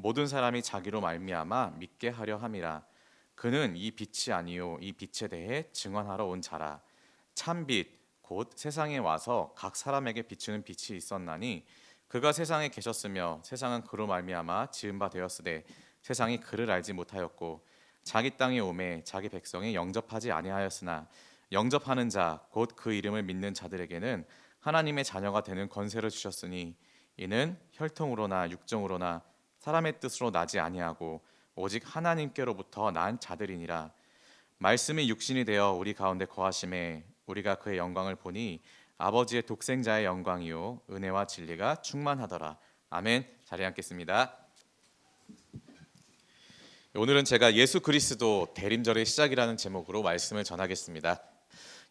모든 사람이 자기로 말미암아 믿게 하려 함이라. 그는 이 빛이 아니요 이 빛에 대해 증언하러 온 자라. 참빛 곧 세상에 와서 각 사람에게 비추는 빛이 있었나니 그가 세상에 계셨으며 세상은 그로 말미암아 지은 바 되었으되 세상이 그를 알지 못하였고 자기 땅에 오매 자기 백성이 영접하지 아니하였으나 영접하는 자 곧 그 이름을 믿는 자들에게는 하나님의 자녀가 되는 권세를 주셨으니 이는 혈통으로나 육정으로나 사람의 뜻으로 나지 아니하고 오직 하나님께로부터 난 자들이니라. 말씀이 육신이 되어 우리 가운데 거하심에 우리가 그의 영광을 보니 아버지의 독생자의 영광이요 은혜와 진리가 충만하더라. 아멘. 자리에 앉겠습니다. 오늘은 제가 예수 그리스도 대림절의 시작이라는 제목으로 말씀을 전하겠습니다.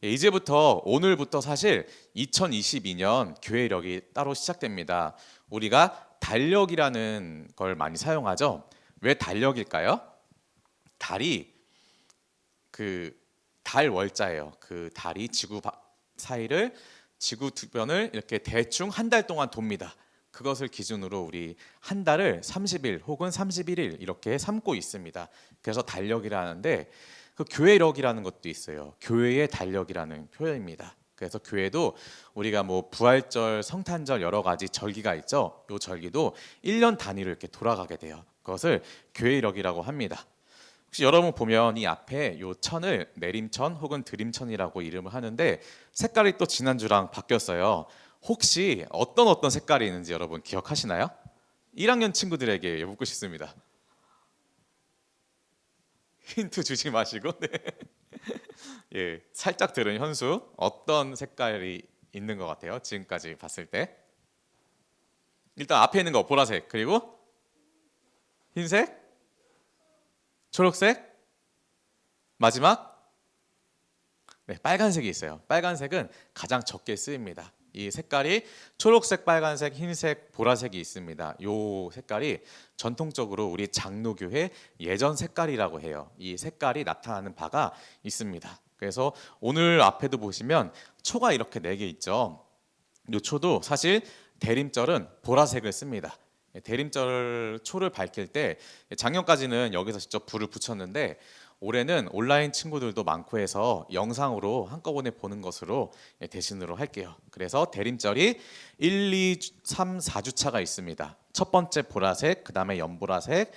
예, 이제부터 오늘부터 사실 2022년 교회력이 따로 시작됩니다. 우리가 달력이라는 걸 많이 사용하죠. 왜 달력일까요? 달이 그 달 월자예요. 그 달이 지구 바- 사이를 지구 주변을 이렇게 대충 한 달 동안 돕니다. 그것을 기준으로 우리 한 달을 30일 혹은 31일 이렇게 삼고 있습니다. 그래서 달력이라는데 그 교회력이라는 것도 있어요. 교회의 달력이라는 표현입니다. 그래서 교회도 우리가 뭐 부활절, 성탄절 여러 가지 절기가 있죠. 요 절기도 1년 단위로 이렇게 돌아가게 돼요. 그것을 교회력이라고 합니다. 혹시 여러분 보면 이 앞에 요 천을 내림천 혹은 드림천이라고 이름을 하는데 색깔이 또 지난주랑 바뀌었어요. 혹시 어떤 어떤 색깔이 있는지 여러분 기억하시나요? 1학년 친구들에게 묻고 싶습니다. 힌트 주지 마시고 네. 예, 살짝 들은 현수 어떤 색깔이 있는 것 같아요? 지금까지 봤을 때 일단 앞에 있는 거 보라색 그리고 흰색, 초록색, 마지막 네, 빨간색이 있어요. 빨간색은 가장 적게 쓰입니다. 이 색깔이 초록색, 빨간색, 흰색, 보라색이 있습니다. 요 색깔이 전통적으로 우리 장로교회 예전 색깔이라고 해요. 이 색깔이 나타나는 바가 있습니다. 그래서 오늘 앞에도 보시면 초가 이렇게 네 개 있죠. 요 초도 사실 대림절은 보라색을 씁니다. 대림절 초를 밝힐 때 작년까지는 여기서 직접 불을 붙였는데 올해는 온라인 친구들도 많고 해서 영상으로 한꺼번에 보는 것으로 대신으로 할게요. 그래서 대림절이 1, 2, 3, 4주차가 있습니다. 첫 번째 보라색, 그 다음에 연보라색,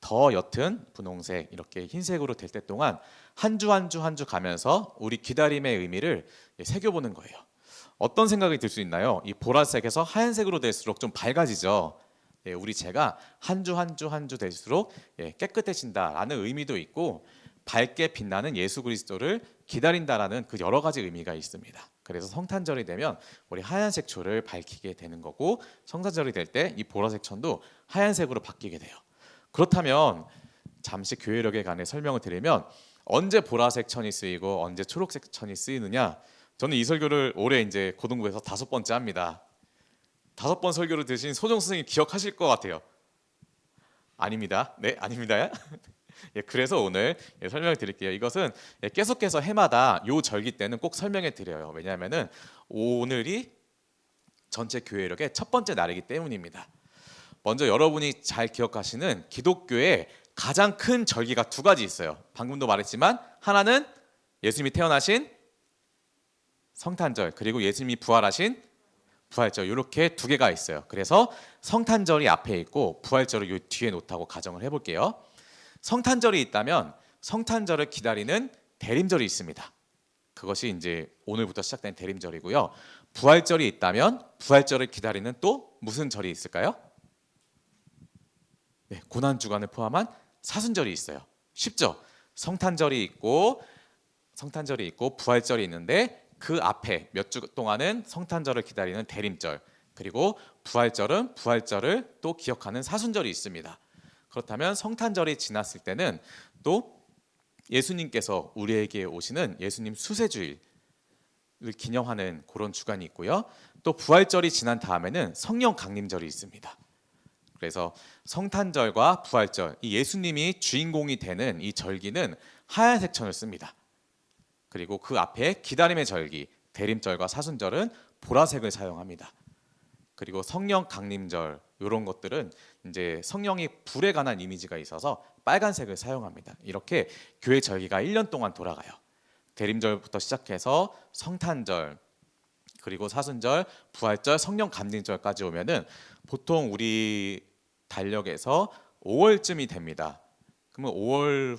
더 옅은 분홍색 이렇게 흰색으로 될 때 동안 한 주 한 주 한 주 가면서 우리 기다림의 의미를 새겨보는 거예요. 어떤 생각이 들 수 있나요? 이 보라색에서 하얀색으로 될수록 좀 밝아지죠. 예, 우리 제가 한 주 한 주 한 주 될수록 예, 깨끗해진다라는 의미도 있고 밝게 빛나는 예수 그리스도를 기다린다라는 그 여러 가지 의미가 있습니다. 그래서 성탄절이 되면 우리 하얀색 초를 밝히게 되는 거고 성탄절이 될 때 이 보라색 천도 하얀색으로 바뀌게 돼요. 그렇다면 잠시 교회력에 관해 설명을 드리면 언제 보라색 천이 쓰이고 언제 초록색 천이 쓰이느냐? 저는 이 설교를 올해 이제 고등부에서 다섯 번째 합니다. 다섯 번 설교를 드신 소정 선생님 기억하실 것 같아요. 아닙니다. 네, 아닙니다. 예, 그래서 오늘 예, 설명을 드릴게요. 이것은 예, 계속해서 해마다 요 절기 때는 꼭 설명해 드려요. 왜냐하면은 오늘이 전체 교회력의 첫 번째 날이기 때문입니다. 먼저 여러분이 잘 기억하시는 기독교의 가장 큰 절기가 두 가지 있어요. 방금도 말했지만 하나는 예수님이 태어나신 성탄절 그리고 예수님이 부활하신 부활절 이렇게 두 개가 있어요. 그래서 성탄절이 앞에 있고 부활절을 요 뒤에 놓다고 가정을 해볼게요. 성탄절이 있다면 성탄절을 기다리는 대림절이 있습니다. 그것이 이제 오늘부터 시작된 대림절이고요. 부활절이 있다면 부활절을 기다리는 또 무슨 절이 있을까요? 네, 고난 주간을 포함한 사순절이 있어요. 쉽죠? 성탄절이 있고 성탄절이 있고 부활절이 있는데 그 앞에 몇 주 동안은 성탄절을 기다리는 대림절 그리고 부활절은 부활절을 또 기억하는 사순절이 있습니다. 그렇다면 성탄절이 지났을 때는 또 예수님께서 우리에게 오시는 예수님 수세주일을 기념하는 그런 주간이 있고요. 또 부활절이 지난 다음에는 성령 강림절이 있습니다. 그래서 성탄절과 부활절, 이 예수님이 주인공이 되는 이 절기는 하얀색 천을 씁니다. 그리고 그 앞에 기다림의 절기, 대림절과 사순절은 보라색을 사용합니다. 그리고 성령 강림절 이런 것들은 이제 성령이 불에 관한 이미지가 있어서 빨간색을 사용합니다. 이렇게 교회 절기가 1년 동안 돌아가요. 대림절부터 시작해서 성탄절 그리고 사순절, 부활절, 성령 감림절까지 오면은 보통 우리 달력에서 5월쯤이 됩니다. 그러면 5월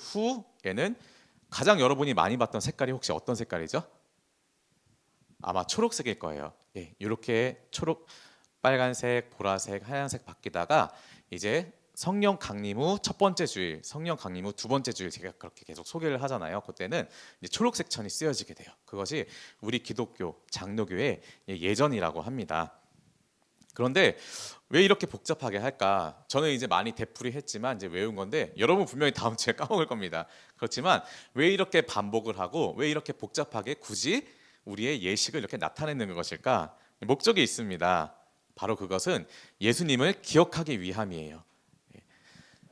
후에는 가장 여러분이 많이 봤던 색깔이 혹시 어떤 색깔이죠? 아마 초록색일 거예요. 예, 이렇게 초록, 빨간색, 보라색, 하얀색 바뀌다가 이제 성령 강림 후 첫 번째 주일, 성령 강림 후 두 번째 주일 제가 그렇게 계속 소개를 하잖아요. 그때는 이제 초록색 천이 쓰여지게 돼요. 그것이 우리 기독교 장로교의 예전이라고 합니다. 그런데 왜 이렇게 복잡하게 할까? 저는 이제 많이 되풀이했지만 이제 외운 건데 여러분 분명히 다음 주에 까먹을 겁니다. 그렇지만 왜 이렇게 반복을 하고 왜 이렇게 복잡하게 굳이 우리의 예식을 이렇게 나타내는 것일까? 목적이 있습니다. 바로 그것은 예수님을 기억하기 위함이에요.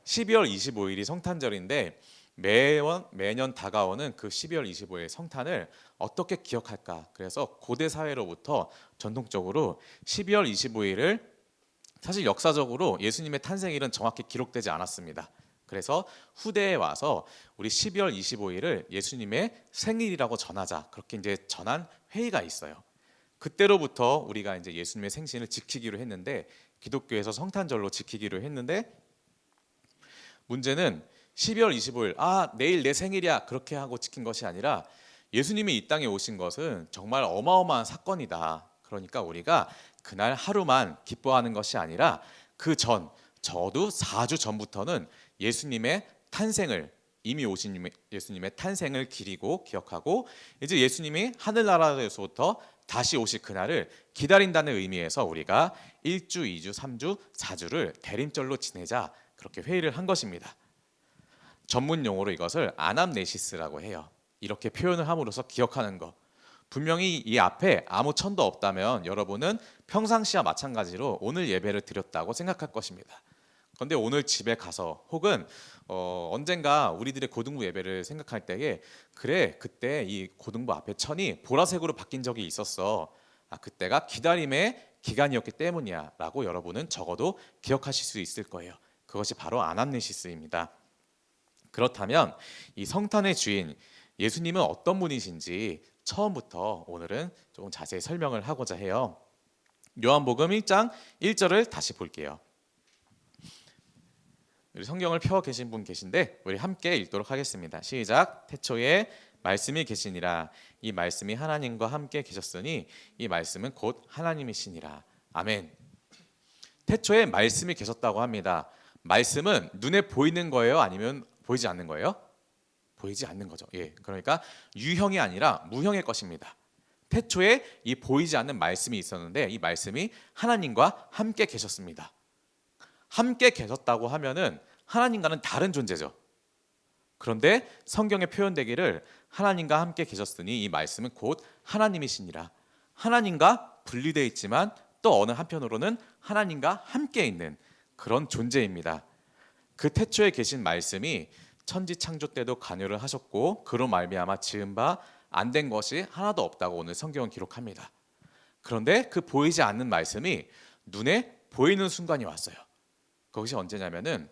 12월 25일이 성탄절인데 매번 매년 다가오는 그 12월 25일 성탄을 어떻게 기억할까? 그래서 고대 사회로부터 전통적으로 12월 25일을 사실 역사적으로 예수님의 탄생일은 정확히 기록되지 않았습니다. 그래서 후대에 와서 우리 12월 25일을 예수님의 생일이라고 전하자 그렇게 이제 전한 회의가 있어요. 그때로부터 우리가 이제 예수님의 생신을 지키기로 했는데 기독교에서 성탄절로 지키기로 했는데 문제는 12월 25일 아 내일 내 생일이야 그렇게 하고 지킨 것이 아니라 예수님이 이 땅에 오신 것은 정말 어마어마한 사건이다. 그러니까 우리가 그날 하루만 기뻐하는 것이 아니라 그 전 저도 4주 전부터는 예수님의 탄생을 이미 오신 예수님의 탄생을 기리고 기억하고 이제 예수님이 하늘나라에서부터 다시 오실 그날을 기다린다는 의미에서 우리가 1주, 2주, 3주, 4주를 대림절로 지내자 그렇게 회의를 한 것입니다. 전문 용어로 이것을 아남네시스라고 해요. 이렇게 표현을 함으로써 기억하는 것. 분명히 이 앞에 아무 천도 없다면 여러분은 평상시와 마찬가지로 오늘 예배를 드렸다고 생각할 것입니다. 그런데 오늘 집에 가서 혹은 어, 언젠가 우리들의 고등부 예배를 생각할 때에 그래 그때 이 고등부 앞에 천이 보라색으로 바뀐 적이 있었어. 아 그때가 기다림의 기간이었기 때문이야라고 여러분은 적어도 기억하실 수 있을 거예요. 그것이 바로 아남네시스입니다. 그렇다면 이 성탄의 주인 예수님은 어떤 분이신지 처음부터 오늘은 조금 자세히 설명을 하고자 해요. 요한복음 1장 1절을 다시 볼게요. 우리 성경을 펴 계신 분 계신데 우리 함께 읽도록 하겠습니다. 시작. 태초에 말씀이 계시니라 이 말씀이 하나님과 함께 계셨으니 이 말씀은 곧 하나님이시니라. 아멘. 태초에 말씀이 계셨다고 합니다. 말씀은 눈에 보이는 거예요? 아니면 보이지 않는 거예요? 보이지 않는 거죠. 예. 그러니까 유형이 아니라 무형의 것입니다. 태초에 이 보이지 않는 말씀이 있었는데 이 말씀이 하나님과 함께 계셨습니다. 함께 계셨다고 하면은 하나님과는 다른 존재죠. 그런데 성경에 표현되기를 하나님과 함께 계셨으니 이 말씀은 곧 하나님이시니라. 하나님과 분리되어 있지만 또 어느 한편으로는 하나님과 함께 있는 그런 존재입니다. 그 태초에 계신 말씀이 천지 창조 때도 관여를 하셨고 그로 말미암아 지은 바 안 된 것이 하나도 없다고 오늘 성경은 기록합니다. 그런데 그 보이지 않는 말씀이 눈에 보이는 순간이 왔어요. 그것이 언제냐면은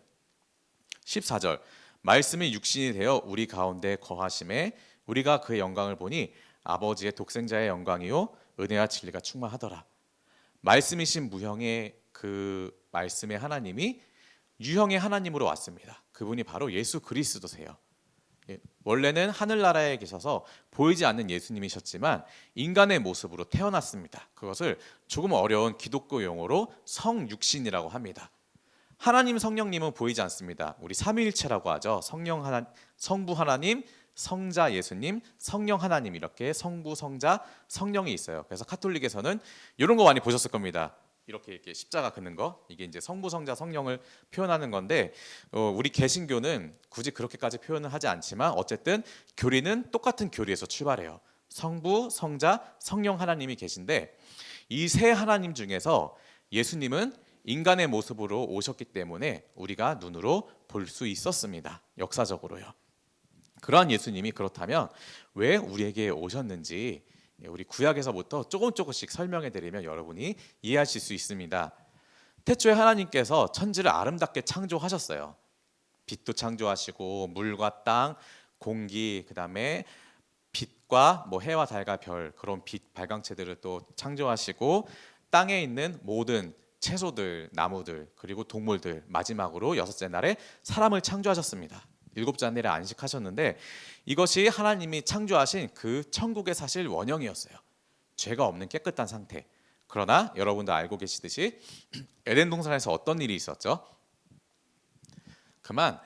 14절 말씀이 육신이 되어 우리 가운데 거하심에 우리가 그의 영광을 보니 아버지의 독생자의 영광이요 은혜와 진리가 충만하더라. 말씀이신 무형의 그 말씀의 하나님이 유형의 하나님으로 왔습니다. 그분이 바로 예수 그리스도세요. 예, 원래는 하늘나라에 계셔서 보이지 않는 예수님이셨지만 인간의 모습으로 태어났습니다. 그것을 조금 어려운 기독교 용어로 성육신이라고 합니다. 하나님 성령님은 보이지 않습니다. 우리 삼위일체라고 하죠. 성령 하나 성부 하나님, 성자 예수님, 성령 하나님 이렇게 성부, 성자, 성령이 있어요. 그래서 카톨릭에서는 이런 거 많이 보셨을 겁니다. 이렇게 이렇게 십자가 긋는 거 이게 이제 성부 성자 성령을 표현하는 건데 어, 우리 개신교는 굳이 그렇게까지 표현을 하지 않지만 어쨌든 교리는 똑같은 교리에서 출발해요. 성부 성자 성령 하나님이 계신데 이 세 하나님 중에서 예수님은 인간의 모습으로 오셨기 때문에 우리가 눈으로 볼 수 있었습니다. 역사적으로요. 그러한 예수님이 그렇다면 왜 우리에게 오셨는지 우리 구약에서부터 조금 조금씩 설명해 드리면 여러분이 이해하실 수 있습니다. 태초에 하나님께서 천지를 아름답게 창조하셨어요. 빛도 창조하시고 물과 땅, 공기, 그다음에 빛과 뭐 해와 달과 별 그런 빛 발광체들을 또 창조하시고 땅에 있는 모든 채소들, 나무들 그리고 동물들 마지막으로 여섯째 날에 사람을 창조하셨습니다. 일곱째 날에 안식하셨는데 이것이 하나님이 창조하신 그 천국의 사실 원형이었어요. 죄가 없는 깨끗한 상태. 그러나 여러분도 알고 계시듯이 에덴 동산에서 어떤 일이 있었죠? 그만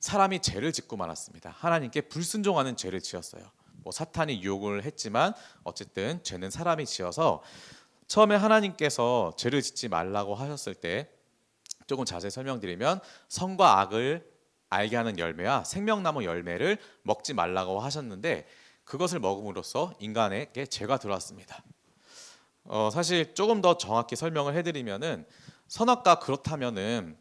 사람이 죄를 짓고 말았습니다. 하나님께 불순종하는 죄를 지었어요. 뭐 사탄이 유혹을 했지만 어쨌든 죄는 사람이 지어서 처음에 하나님께서 죄를 짓지 말라고 하셨을 때 조금 자세히 설명드리면 선과 악을 알게 하는 열매와 생명나무 열매를 먹지 말라고 하셨는데 그것을 먹음으로써 인간에게 죄가 들어왔습니다. 어, 사실 조금 더 정확히 설명을 해드리면은 선악과 그렇다면은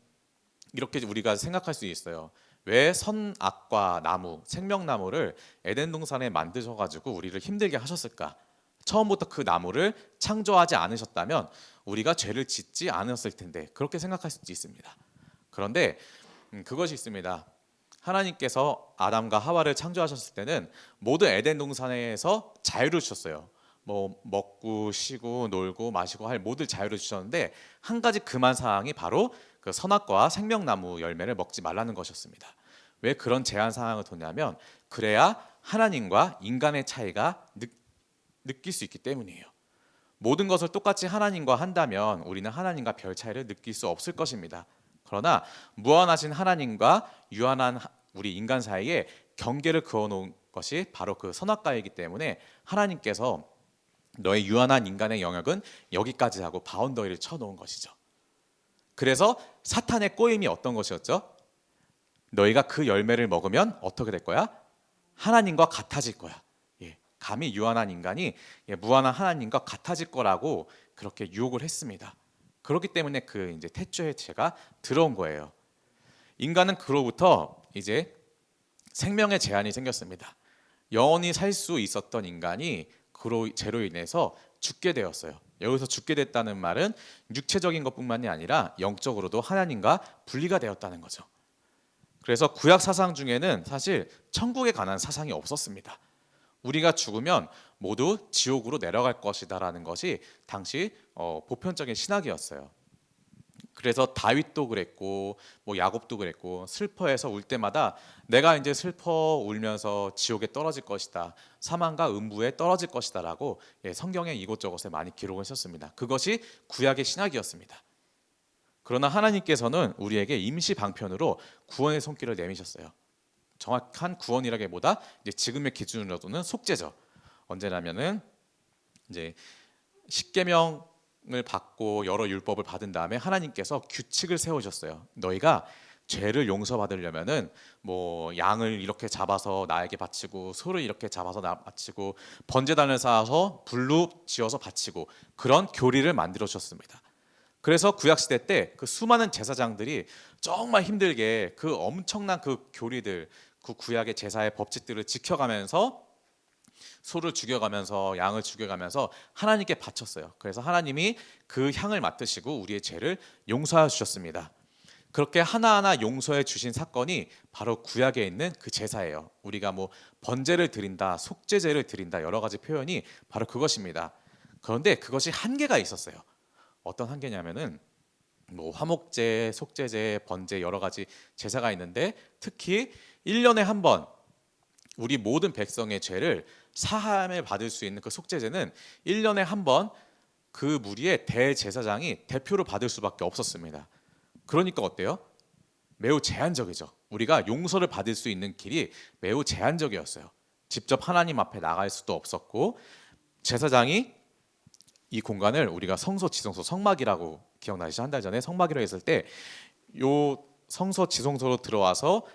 이렇게 우리가 생각할 수 있어요. 왜 선악과 나무, 생명나무를 에덴 동산에 만드셔 가지고 우리를 힘들게 하셨을까? 처음부터 그 나무를 창조하지 않으셨다면 우리가 죄를 짓지 않았을 텐데 그렇게 생각할 수도 있습니다. 그런데 음, 그것이 있습니다. 하나님께서 아담과 하와를 창조하셨을 때는 모든 에덴 동산에서 자유를 주셨어요. 뭐 먹고 쉬고 놀고 마시고 할 모든 자유를 주셨는데 한 가지 그만 사항이 바로 그 선악과 생명나무 열매를 먹지 말라는 것이었습니다. 왜 그런 제한 사항을 뒀냐면 그래야 하나님과 인간의 차이가 느, 느낄 수 있기 때문이에요. 모든 것을 똑같이 하나님과 한다면 우리는 하나님과 별 차이를 느낄 수 없을 것입니다. 그러나 무한하신 하나님과 유한한 하- 우리 인간 사이에 경계를 그어놓은 것이 바로 그 선악과이기 때문에 하나님께서 너의 유한한 인간의 영역은 여기까지 하고 바운더리를 쳐놓은 것이죠. 그래서 사탄의 꼬임이 어떤 것이었죠? 너희가 그 열매를 먹으면 어떻게 될 거야? 하나님과 같아질 거야. 예, 감히 유한한 인간이 예, 무한한 하나님과 같아질 거라고 그렇게 유혹을 했습니다. 그렇기 때문에 그 이제 태초의 죄가 들어온 거예요. 인간은 그로부터 이제 생명의 제한이 생겼습니다. 영원히 살 수 있었던 인간이 그로 죄로 인해서 죽게 되었어요. 여기서 죽게 됐다는 말은 육체적인 것뿐만이 아니라 영적으로도 하나님과 분리가 되었다는 거죠. 그래서 구약 사상 중에는 사실 천국에 관한 사상이 없었습니다. 우리가 죽으면 모두 지옥으로 내려갈 것이다라는 것이 당시 어, 보편적인 신학이었어요. 그래서 다윗도 그랬고 뭐 야곱도 그랬고 슬퍼해서 울 때마다 내가 이제 슬퍼 울면서 지옥에 떨어질 것이다 사망과 음부에 떨어질 것이다라고 예, 성경에 이곳저곳에 많이 기록을 했었습니다. 그것이 구약의 신학이었습니다. 그러나 하나님께서는 우리에게 임시 방편으로 구원의 손길을 내미셨어요. 정확한 구원이라기보다 이제 지금의 기준으로는 속죄죠. 언제냐면은 이제 십계명을 받고 여러 율법을 받은 다음에 하나님께서 규칙을 세우셨어요. 너희가 죄를 용서받으려면은 뭐 양을 이렇게 잡아서 나에게 바치고 소를 이렇게 잡아서 나 바치고 번제단을 쌓아서 불로 지어서 바치고 그런 교리를 만들어 주셨습니다. 그래서 구약 시대 때 그 수많은 제사장들이 정말 힘들게 그 엄청난 그 교리들 그 구약의 제사의 법칙들을 지켜가면서 소를 죽여가면서 양을 죽여가면서 하나님께 바쳤어요. 그래서 하나님이 그 향을 맡으시고 우리의 죄를 용서해 주셨습니다. 그렇게 하나하나 용서해 주신 사건이 바로 구약에 있는 그 제사예요. 우리가 뭐 번제를 드린다, 속죄제를 드린다 여러 가지 표현이 바로 그것입니다. 그런데 그것이 한계가 있었어요. 어떤 한계냐면은 뭐 화목제, 속죄제, 번제 여러 가지 제사가 있는데 특히 1년에 한 번 우리 모든 백성의 죄를 사함을 받을 수 있는 그 속죄제는 1년에 한 번 그 무리의 대제사장이 대표로 받을 수밖에 없었습니다. 그러니까 어때요? 매우 제한적이죠. 우리가 용서를 받을 수 있는 길이 매우 제한적이었어요. 직접 하나님 앞에 나갈 수도 없었고 제사장이 이 공간을 우리가 성소, 지성소, 성막이라고 기억나시죠? 한 달 전에 성막이라고 했을 때 요 성소, 지성소로 들어와서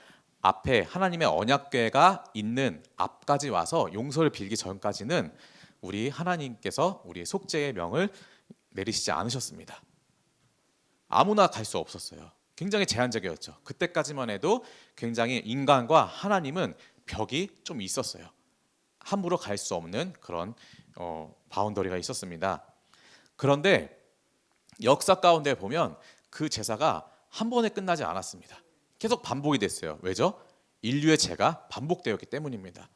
앞에 하나님의 언약궤가 있는 앞까지 와서 용서를 빌기 전까지는 우리 하나님께서 우리의 속죄의 명을 내리시지 않으셨습니다. 아무나 갈 수 없었어요. 굉장히 제한적이었죠. 그때까지만 해도 굉장히 인간과 하나님은 벽이 좀 있었어요. 함부로 갈 수 없는 그런 어, 바운더리가 있었습니다. 그런데 역사 가운데 보면 그 제사가 한 번에 끝나지 않았습니다. 계속 반복이 됐어요. 왜죠? 인류의 죄가 반복되었기 때문입니다.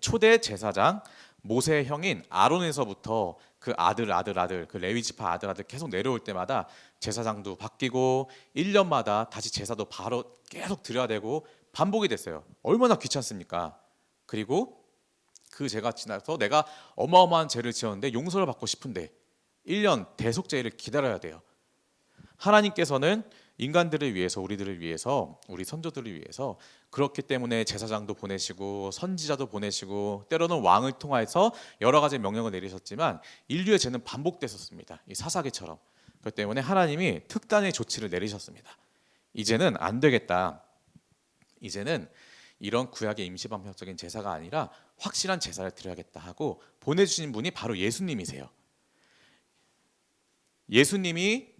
초대 제사장 모세의 형인 아론에서부터 그 아들 아들 아들 그 레위 지파 아들 아들 계속 내려올 때마다 제사장도 바뀌고 1년마다 다시 제사도 바로 계속 드려야 되고 반복이 됐어요. 얼마나 귀찮습니까? 그리고 그 죄가 지나서 내가 어마어마한 죄를 지었는데 용서를 받고 싶은데 1년 대속죄를 기다려야 돼요. 하나님께서는 인간들을 위해서 우리들을 위해서 우리 선조들을 위해서 그렇기 때문에 제사장도 보내시고 선지자도 보내시고 때로는 왕을 통해서 여러 가지 명령을 내리셨지만 인류의 죄는 반복됐었습니다. 이 사사기처럼. 그렇기 때문에 하나님이 특단의 조치를 내리셨습니다. 이제는 안 되겠다. 이제는 이런 구약의 임시방편적인 제사가 아니라 확실한 제사를 드려야겠다 하고 보내주신 분이 바로 예수님이세요. 예수님이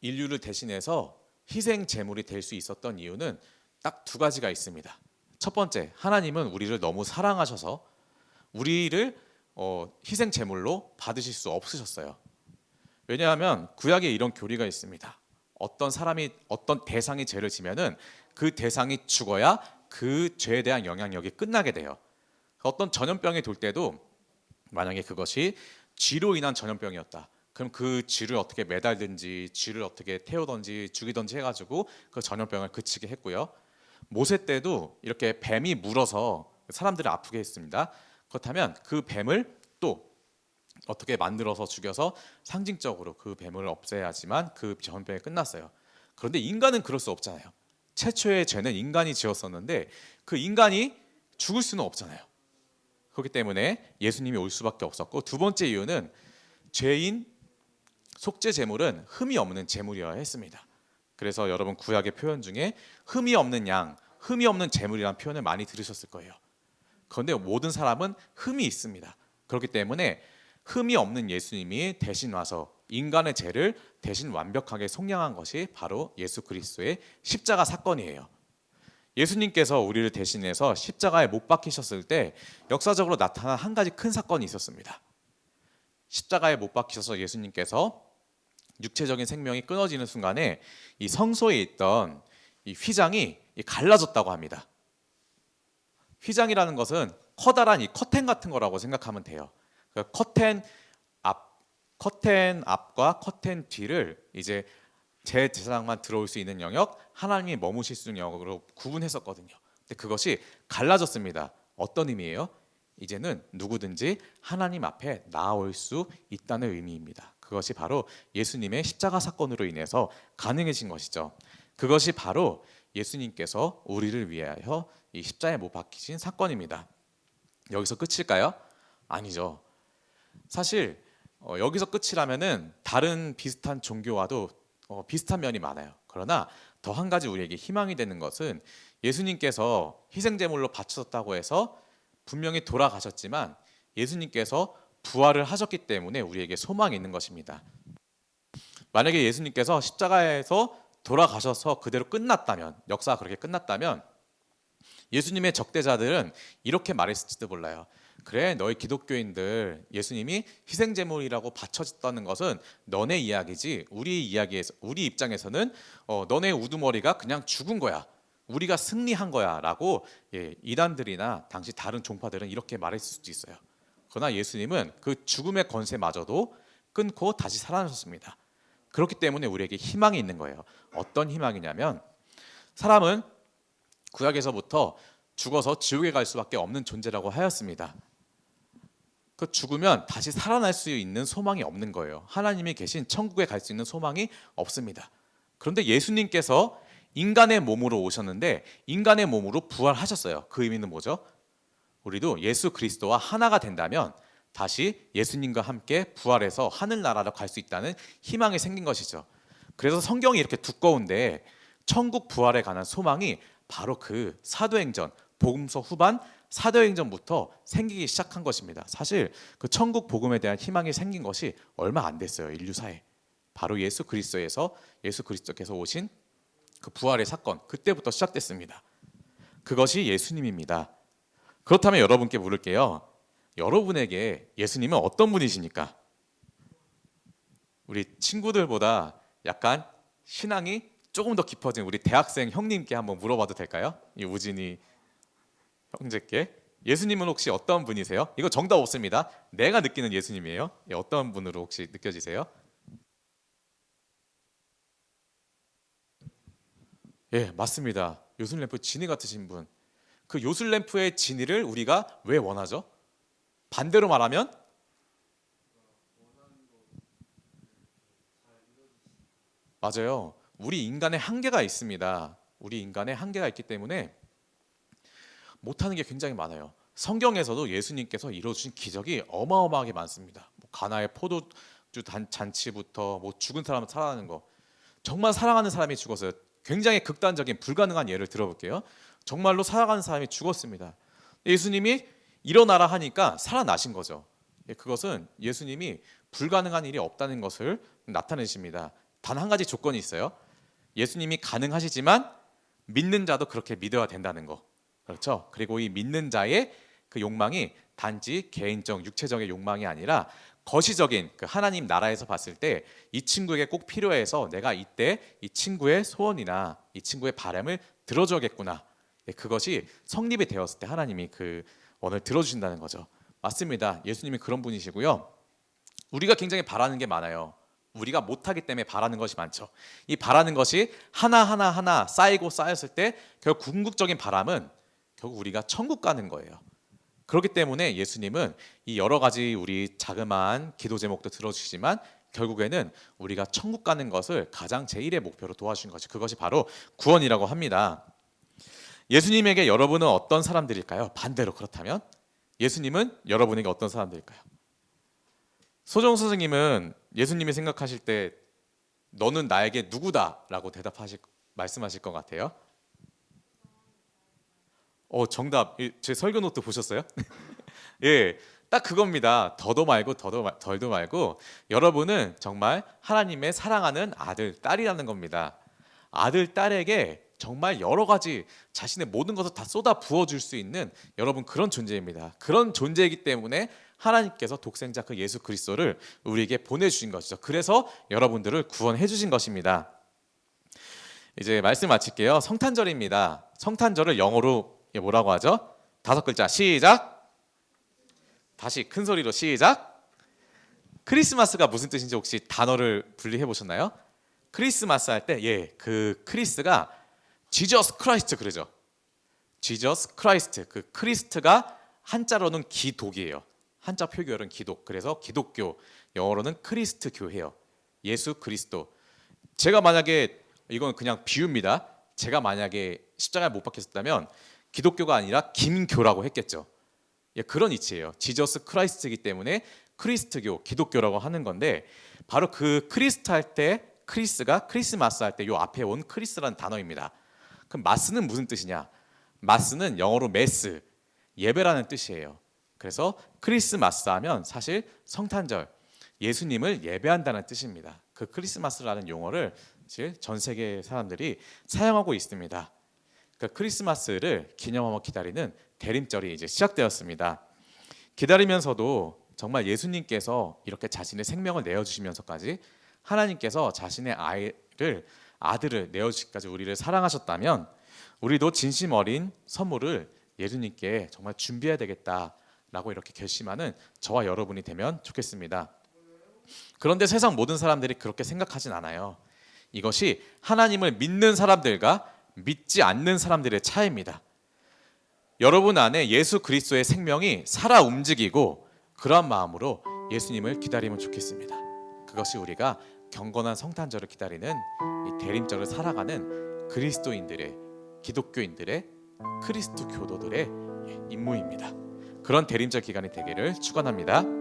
인류를 대신해서 희생 제물이 될 수 있었던 이유는 딱 두 가지가 있습니다. 첫 번째, 하나님은 우리를 너무 사랑하셔서 우리를 어, 희생 제물로 받으실 수 없으셨어요. 왜냐하면 구약에 이런 교리가 있습니다. 어떤 사람이 어떤 대상이 죄를 지면은 그 대상이 죽어야 그 죄에 대한 영향력이 끝나게 돼요. 어떤 전염병이 돌 때도 만약에 그것이 쥐로 인한 전염병이었다. 그럼 그 쥐를 어떻게 매달든지 쥐를 어떻게 태우든지 죽이든지 해가지고 그 전염병을 그치게 했고요. 모세 때도 이렇게 뱀이 물어서 사람들을 아프게 했습니다. 그렇다면 그 뱀을 또 어떻게 만들어서 죽여서 상징적으로 그 뱀을 없애야지만 그 전염병이 끝났어요. 그런데 인간은 그럴 수 없잖아요. 최초의 죄는 인간이 지었었는데 그 인간이 죽을 수는 없잖아요. 그렇기 때문에 예수님이 올 수밖에 없었고 두 번째 이유는 죄인 속죄 제물은 흠이 없는 제물이어야 했습니다. 그래서 여러분 구약의 표현 중에 흠이 없는 양, 흠이 없는 제물이라는 표현을 많이 들으셨을 거예요. 그런데 모든 사람은 흠이 있습니다. 그렇기 때문에 흠이 없는 예수님이 대신 와서 인간의 죄를 대신 완벽하게 속량한 것이 바로 예수 그리스도의 십자가 사건이에요. 예수님께서 우리를 대신해서 십자가에 못 박히셨을 때 역사적으로 나타난 한 가지 큰 사건이 있었습니다. 십자가에 못 박히셔서 예수님께서 육체적인 생명이 끊어지는 순간에 이 성소에 있던 이 휘장이 갈라졌다고 합니다. 휘장이라는 것은 커다란 이 커튼 같은 거라고 생각하면 돼요. 그 커튼 앞, 커튼 앞과 커튼 뒤를 이제 제 제사장만 들어올 수 있는 영역, 하나님이 머무실 수 있는 영역으로 구분했었거든요. 근데 그것이 갈라졌습니다. 어떤 의미예요? 이제는 누구든지 하나님 앞에 나올 수 있다는 의미입니다. 그것이 바로 예수님의 십자가 사건으로 인해서 가능해진 것이죠. 그것이 바로 예수님께서 우리를 위하여 이 십자에 못 박히신 사건입니다. 여기서 끝일까요? 아니죠. 사실 어, 여기서 끝이라면은 다른 비슷한 종교와도 어, 비슷한 면이 많아요. 그러나 더 한 가지 우리에게 희망이 되는 것은 예수님께서 희생 제물로 바쳤다고 해서 분명히 돌아가셨지만 예수님께서 부활을 하셨기 때문에 우리에게 소망이 있는 것입니다. 만약에 예수님께서 십자가에서 돌아가셔서 그대로 끝났다면 역사가 그렇게 끝났다면 예수님의 적대자들은 이렇게 말했을지도 몰라요. 그래 너희 기독교인들 예수님이 희생 제물이라고 바쳐졌다는 것은 너네 이야기지 우리 이야기에서 우리 입장에서는 어, 너네 우두머리가 그냥 죽은 거야 우리가 승리한 거야라고 예, 이단들이나 당시 다른 종파들은 이렇게 말했을 수도 있어요. 그러나 예수님은 그 죽음의 권세마저도 끊고 다시 살아나셨습니다. 그렇기 때문에 우리에게 희망이 있는 거예요. 어떤 희망이냐면 사람은 구약에서부터 죽어서 지옥에 갈 수밖에 없는 존재라고 하였습니다. 그 죽으면 다시 살아날 수 있는 소망이 없는 거예요. 하나님이 계신 천국에 갈 수 있는 소망이 없습니다. 그런데 예수님께서 인간의 몸으로 오셨는데 인간의 몸으로 부활하셨어요. 그 의미는 뭐죠? 우리도 예수 그리스도와 하나가 된다면 다시 예수님과 함께 부활해서 하늘나라로 갈 수 있다는 희망이 생긴 것이죠. 그래서 성경이 이렇게 두꺼운데 천국 부활에 관한 소망이 바로 그 사도행전 복음서 후반 사도행전부터 생기기 시작한 것입니다. 사실 그 천국 복음에 대한 희망이 생긴 것이 얼마 안 됐어요. 인류사에. 바로 예수 그리스도에서 예수 그리스도께서 오신 그 부활의 사건 그때부터 시작됐습니다. 그것이 예수님입니다. 그렇다면 여러분께 물을게요. 여러분에게 예수님은 어떤 분이십니까? 우리 친구들보다 약간 신앙이 조금 더 깊어진 우리 대학생 형님께 한번 물어봐도 될까요? 이 우진이 형제께 예수님은 혹시 어떤 분이세요? 이거 정답 없습니다. 내가 느끼는 예수님이에요. 예, 어떤 분으로 혹시 느껴지세요? 예, 맞습니다. 요술 램프 진이 같으신 분. 그 요술램프의 진이를 우리가 왜 원하죠? 반대로 말하면 맞아요. 우리 인간의 한계가 있습니다. 우리 인간의 한계가 있기 때문에 못하는 게 굉장히 많아요. 성경에서도 예수님께서 이루어주신 기적이 어마어마하게 많습니다. 뭐 가나의 포도주 단, 잔치부터 뭐 죽은 사람 살아나는 거 정말 사랑하는 사람이 죽었어요. 굉장히 극단적인 불가능한 예를 들어볼게요. 정말로 살아가는 사람이 죽었습니다. 예수님이 일어나라 하니까 살아나신 거죠. 예, 그것은 예수님이 불가능한 일이 없다는 것을 나타내십니다. 단 한 가지 조건이 있어요. 예수님이 가능하시지만 믿는 자도 그렇게 믿어야 된다는 거. 그렇죠? 그리고 이 믿는 자의 그 욕망이 단지 개인적 육체적인 욕망이 아니라 거시적인 그 하나님 나라에서 봤을 때 이 친구에게 꼭 필요해서 내가 이때 이 친구의 소원이나 이 친구의 바람을 들어줘야겠구나. 예, 그것이 성립이 되었을 때 하나님이 그 원을 들어주신다는 거죠. 맞습니다. 예수님이 그런 분이시고요. 우리가 굉장히 바라는 게 많아요. 우리가 못하기 때문에 바라는 것이 많죠. 이 바라는 것이 하나 하나 쌓이고 쌓였을 때 결국 궁극적인 바람은 결국 우리가 천국 가는 거예요. 그렇기 때문에 예수님은 이 여러 가지 우리 자그마한 기도 제목도 들어주시지만 결국에는 우리가 천국 가는 것을 가장 제일의 목표로 도와주신 것이 그것이 바로 구원이라고 합니다. 예수님에게 여러분은 어떤 사람들일까요? 반대로 그렇다면 예수님은 여러분에게 어떤 사람들일까요? 소정 선생님은 예수님이 생각하실 때 너는 나에게 누구다라고 대답하실 말씀하실 것 같아요. 어 정답 이, 제 설교 노트 보셨어요? 예, 딱 그겁니다. 더도 말고 더도 말- 덜도 말고 여러분은 정말 하나님의 사랑하는 아들 딸이라는 겁니다. 아들 딸에게 정말 여러 가지 자신의 모든 것을 다 쏟아 부어 줄 수 있는 여러분 그런 존재입니다. 그런 존재이기 때문에 하나님께서 독생자 그 예수 그리스도를 우리에게 보내 주신 것이죠. 그래서 여러분들을 구원해 주신 것입니다. 이제 말씀 마칠게요. 성탄절입니다. 성탄절을 영어로 뭐라고 하죠? 다섯 글자 시작. 다시 큰 소리로 시작. 크리스마스가 무슨 뜻인지 혹시 단어를 분리해 보셨나요? 크리스마스 할 때 예, 그 크리스가 지저스 크라이스트 그러죠. 지저스 크라이스트 그 크리스트가 한자로는 기독이에요. 한자 표기어는 기독. 그래서 기독교 영어로는 크리스트 교회요. 예수 그리스도. 제가 만약에 이건 그냥 비유입니다. 제가 만약에 십자가에 못 박혔었다면 기독교가 아니라 김교라고 했겠죠. 예, 그런 이치예요. 지저스 크라이스트이기 때문에 크리스트교, 기독교라고 하는 건데 바로 그 크리스트 할 때 크리스가 크리스마스 할 때 요 앞에 온 크리스라는 단어입니다. 그럼 마스는 무슨 뜻이냐? 마스는 영어로 메스, 예배라는 뜻이에요. 그래서 크리스마스 하면 사실 성탄절, 예수님을 예배한다는 뜻입니다. 그 크리스마스라는 용어를 전 세계 사람들이 사용하고 있습니다. 그 크리스마스를 기념하며 기다리는 대림절이 이제 시작되었습니다. 기다리면서도 정말 예수님께서 이렇게 자신의 생명을 내어 주시면서까지 하나님께서 자신의 아이를 아들을 내어 주시기까지 우리를 사랑하셨다면 우리도 진심 어린 선물을 예수님께 정말 준비해야 되겠다라고 이렇게 결심하는 저와 여러분이 되면 좋겠습니다. 그런데 세상 모든 사람들이 그렇게 생각하진 않아요. 이것이 하나님을 믿는 사람들과 믿지 않는 사람들의 차이입니다. 여러분 안에 예수 그리스도의 생명이 살아 움직이고 그러한 마음으로 예수님을 기다리면 좋겠습니다. 그것이 우리가 경건한 성탄절을 기다리는 이 대림절을 살아가는 그리스도인들의 기독교인들의 크리스도 교도들의 임무입니다. 그런 대림절 기간이 되기를 축원합니다.